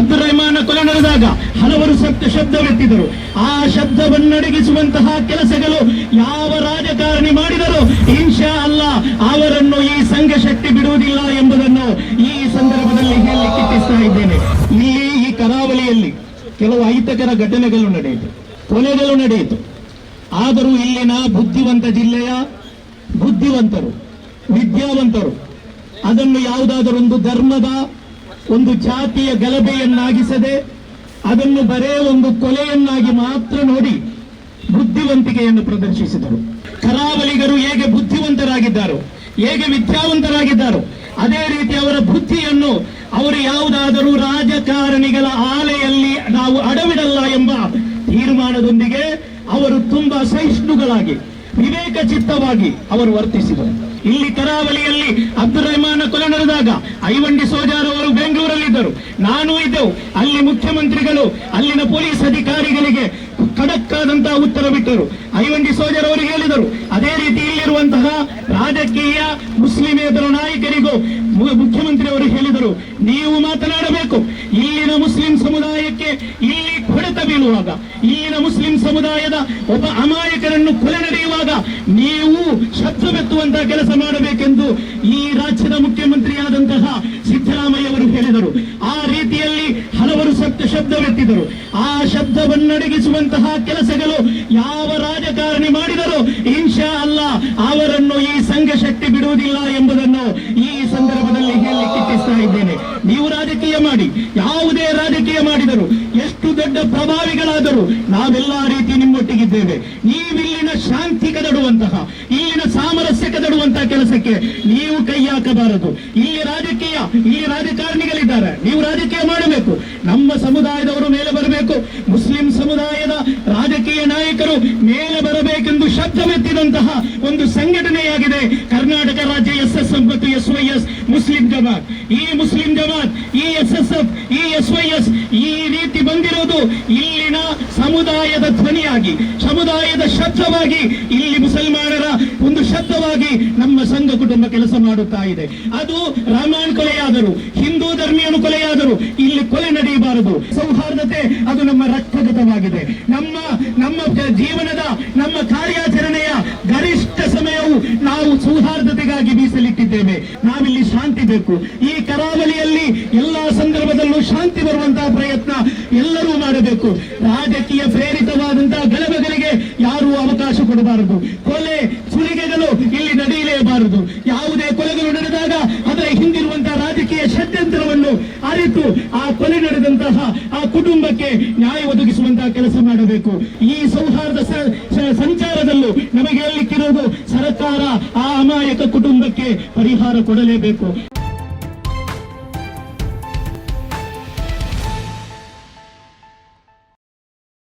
ಅಬ್ದುಲ್ ಕೊಲೆ ನಡೆದಾಗ ಹಲವರು ಸತ್ಯ ಶಬ್ದವೆತ್ತಿದರು. ಆ ಶಬ್ದವನ್ನಡಗಿಸುವಂತಹ ಕೆಲಸಗಳು ಯಾವ ರಾಜಕಾರಣಿ ಮಾಡಿದರೂ ಇನ್ಶಾ ಅಲ್ಲ ಅವರನ್ನು ಈ ಸಂಘ ಶಕ್ತಿ ಬಿಡುವುದಿಲ್ಲ ಎಂಬುದನ್ನು ಈ ಸಂದರ್ಭದಲ್ಲಿ ಇಚ್ಛಿಸ್ತಾ ಇದ್ದೇನೆ ಇಲ್ಲಿ ಈ ಕರಾವಳಿಯಲ್ಲಿ ಕೆಲವು ಅಹಿತಕರ ಘಟನೆಗಳು ನಡೆಯಿತು, ಕೊಲೆಗಳು ನಡೆಯಿತು. ಆದರೂ ಇಲ್ಲಿನ ಬುದ್ಧಿವಂತ ಜಿಲ್ಲೆಯ ಬುದ್ಧಿವಂತರು, ವಿದ್ಯಾವಂತರು ಅದನ್ನು ಯಾವುದಾದರೊಂದು ಧರ್ಮದ ಒಂದು ಜಾತಿಯ ಗಲಭೆಯನ್ನಾಗಿಸದೆ ಅದನ್ನು ಬರೇ ಒಂದು ಕೊಲೆಯನ್ನಾಗಿ ಮಾತ್ರ ನೋಡಿ ಬುದ್ಧಿವಂತಿಕೆಯನ್ನು ಪ್ರದರ್ಶಿಸಿದರು. ಕರಾವಳಿಗರು ಹೇಗೆ ಬುದ್ಧಿವಂತರಾಗಿದ್ದಾರೋ, ಹೇಗೆ ವಿದ್ಯಾವಂತರಾಗಿದ್ದಾರೋ, ಅದೇ ರೀತಿ ಅವರ ಬುದ್ಧಿಯನ್ನು ಅವರು ಯಾವುದಾದರೂ ರಾಜಕಾರಣಿಗಳ ಆಲೆಯಲ್ಲಿ ನಾವು ಅಡವಿಡಲ್ಲ ಎಂಬ ತೀರ್ಮಾನದೊಂದಿಗೆ ಅವರು ತುಂಬಾ ಸಹಿಷ್ಣುಗಳಾಗಿ ವಿವೇಕ ಚಿತ್ತವಾಗಿ ಅವರು ವರ್ತಿಸಿದರು. ಇಲ್ಲಿ ಕರಾವಳಿಯಲ್ಲಿ ಅಬ್ದುಲ್ ರೆಹಮಾನ್ ಕೊಲೆ ನಡೆದಾಗ ಐವಂಡಿ ಸೋಜಾರ್ ಬೆಂಗಳೂರಲ್ಲಿದ್ದರು ನಾನು ಇದ್ದೆವು. ಅಲ್ಲಿ ಮುಖ್ಯಮಂತ್ರಿಗಳು, ಅಲ್ಲಿನ ಪೊಲೀಸ್ ಅಧಿಕಾರಿಗಳಿಗೆ ಖಡಕ್ ಆದಂತಹ ಉತ್ತರ ಬಿಟ್ಟರು. ಐವಂಡಿ ಸೋಜರ್ ಅವರು ಹೇಳಿದರು, ಅದೇ ರೀತಿ ಇಲ್ಲಿರುವಂತಹ ರಾಜಕೀಯ ಮುಸ್ಲಿಮೇತರ ನಾಯಕರಿಗೂ ಮುಖ್ಯಮಂತ್ರಿ ಅವರು ಹೇಳಿದರು, ನೀವು ಮಾತನಾಡಬೇಕು. ಇಲ್ಲಿನ ಮುಸ್ಲಿಂ ಸಮುದಾಯಕ್ಕೆ ಇಲ್ಲಿ ಹೊಡೆತ ಬೀಳುವಾಗ, ಇಲ್ಲಿನ ಮುಸ್ಲಿಂ ಸಮುದಾಯದ ಒಬ್ಬ ಅಮಾಯಕರನ್ನು ಕೊಲೆ ನಡೆಯುವಾಗ ನೀವು ಶಬ್ದವೆತ್ತುವಂತಹ ಕೆಲಸ ಮಾಡಬೇಕೆಂದು ಈ ರಾಜ್ಯದ ಮುಖ್ಯಮಂತ್ರಿಯಾದಂತಹ ಸಿದ್ದರಾಮಯ್ಯ ಅವರು ಹೇಳಿದರು ಆ ರೀತಿಯಲ್ಲಿ ಹಲವರು ಸತ್ಯ ಶಬ್ದವೆತ್ತಿದರು ಆ ಶಬ್ದವನ್ನಡಗಿಸುವಂತಹ ಕೆಲಸಗಳು ಯಾವ ರಾಜಕಾರಣಿ ಮಾಡಿದರೂ ಇನ್ಶಾ ಅಲ್ಲ ಅವರನ್ನು ಈ ಸಂಘ ಶಕ್ತಿ ಬಿಡುವುದಿಲ್ಲ ಎಂಬುದನ್ನು ಈ ಸಂದರ್ಭದಲ್ಲಿ ಹೇಳಿ ಇಚ್ಛಿಸ್ತಾ ಇದ್ದೇನೆ. ನೀವು ರಾಜಕೀಯ ಮಾಡಿ, ಯಾವುದೇ ರಾಜಕೀಯ ಮಾಡಿದರು ಎಷ್ಟು ದೊಡ್ಡ ಪ್ರಭಾವಿಗಳಾದರೂ ನಾವೆಲ್ಲಾ ರೀತಿ ನಿಮ್ಮೊಟ್ಟಿಗಿದ್ದೇವೆ. ನೀವಿಲ್ಲಿನ ಶಾಂತಿ ಕದಡುವಂತಹ ಇಲ್ಲಿನ ಸಾಮರಸ್ಯ ಕದಡುವಂತಹ ಕೆಲಸಕ್ಕೆ ನೀವು ಕೈ ಹಾಕಬಾರದು. ಇಲ್ಲಿ ರಾಜಕೀಯ, ಇಲ್ಲಿ ರಾಜಕಾರಣಿಗಳಿದ್ದಾರೆ. ನೀವು ರಾಜಕೀಯ ಮಾಡಬೇಕು. ನಮ್ಮ ಸಮುದಾಯದವರು ಮೇಲೆ ಬರಬೇಕು. ಮುಸ್ಲಿಂ ಸಮುದಾಯದ ರಾಜಕೀಯ ನಾಯಕರು ಮೇಲೆ ಬರಬೇಕೆಂದು ಶಬ್ದವೆತ್ತಿದಂತಹ ಒಂದು ಸಂಘಟನೆಯಾಗಿದೆ ಕರ್ನಾಟಕ ರಾಜ್ಯ ಎಸ್ ಎಸ್ ಎಫ್ ಮತ್ತು S Y S Muslim Jamaat. ಈ ಮುಸ್ಲಿಂ ಜಮಾತ್, ಈ ಎಸ್ ಎಸ್ ಎಫ್ ಈ ಎಸ್ ವೈ ಎಸ್ ಈ ರೀತಿ ಬಂದಿರೋದು ಇಲ್ಲಿನ ಸಮುದಾಯದ ಧ್ವನಿಯಾಗಿ, ಸಮುದಾಯದ ಶಬ್ದವಾಗಿ ಇಲ್ಲಿ ಮುಸಲ್ಮಾನರ ಒಂದು ಶಬ್ದವಾಗಿ ನಮ್ಮ ಸಂಘ ಕುಟುಂಬ ಕೆಲಸ ಮಾಡುತ್ತಾ ಇದೆ. ಅದು ರಾಮಾಯಣ ಕೊಲೆಯಾದರು, ಹಿಂದೂ ಧರ್ಮೀಯನು ಕೊಲೆಯಾದರು ಇಲ್ಲಿ ಕೊಲೆ ನಡೆಯಬಾರದು. ಸೌಹಾರ್ದತೆ, ಅದು ನಮ್ಮ ರಕ್ತಗತವಾಗಿದೆ. ನಮ್ಮ ನಮ್ಮ ಜೀವನದ, ನಮ್ಮ ಕಾರ್ಯಾಚರಣೆಯ ಗರಿಷ್ಠ ಸಮಯವು ನಾವು ಸೌಹಾರ್ದತೆಗಾಗಿ ಮೀಸಲಿಟ್ಟಿದ್ದೇವೆ ನಾವಿಲ್ಲಿ ಶಾಂತಿ ಬೇಕು. ಈ ಕರಾವಳಿಯಲ್ಲಿ ಎಲ್ಲಾ ಸಂದರ್ಭದಲ್ಲೂ ಶಾಂತಿ ಬರುವಂತಹ ಪ್ರಯತ್ನ ಎಲ್ಲರೂ ಮಾಡಬೇಕು. ರಾಜಕೀಯ ಪ್ರೇರಿತವಾದಂತಹ ಗಲಭೆಗಳಿಗೆ ಯಾರೂ ಅವಕಾಶ ಕೊಡಬಾರದು. ಕೊಲೆ ಸುಲಿಗೆಗಳು ಇಲ್ಲಿ ನಡೆಯಲೇಬಾರದು. ಯಾವುದೇ ಕೊಲೆಗಳು ನಡೆದಾಗ ಅದರ ಹಿಂದಿರುವಂತಹ ರಾಜಕೀಯ ಷಡ್ಯಂತ್ರವನ್ನು ಅರಿತು ಆ ಕೊಲೆ ನಡೆದಂತಹ ಆ ಕುಟುಂಬಕ್ಕೆ ನ್ಯಾಯ ಒದಗಿಸುವಂತಹ ಕೆಲಸ ಮಾಡಬೇಕು. ಈ ಸೌಹಾರ್ದ ಸಂಚಾರದಲ್ಲೂ ನಮಗೆ ಹೇಳಲಿಕ್ಕಿರುವುದು ಸರ್ಕಾರ ಆ ಅಮಾಯಕ ಕುಟುಂಬಕ್ಕೆ ಪರಿಹಾರ ಕೊಡಲೇಬೇಕು.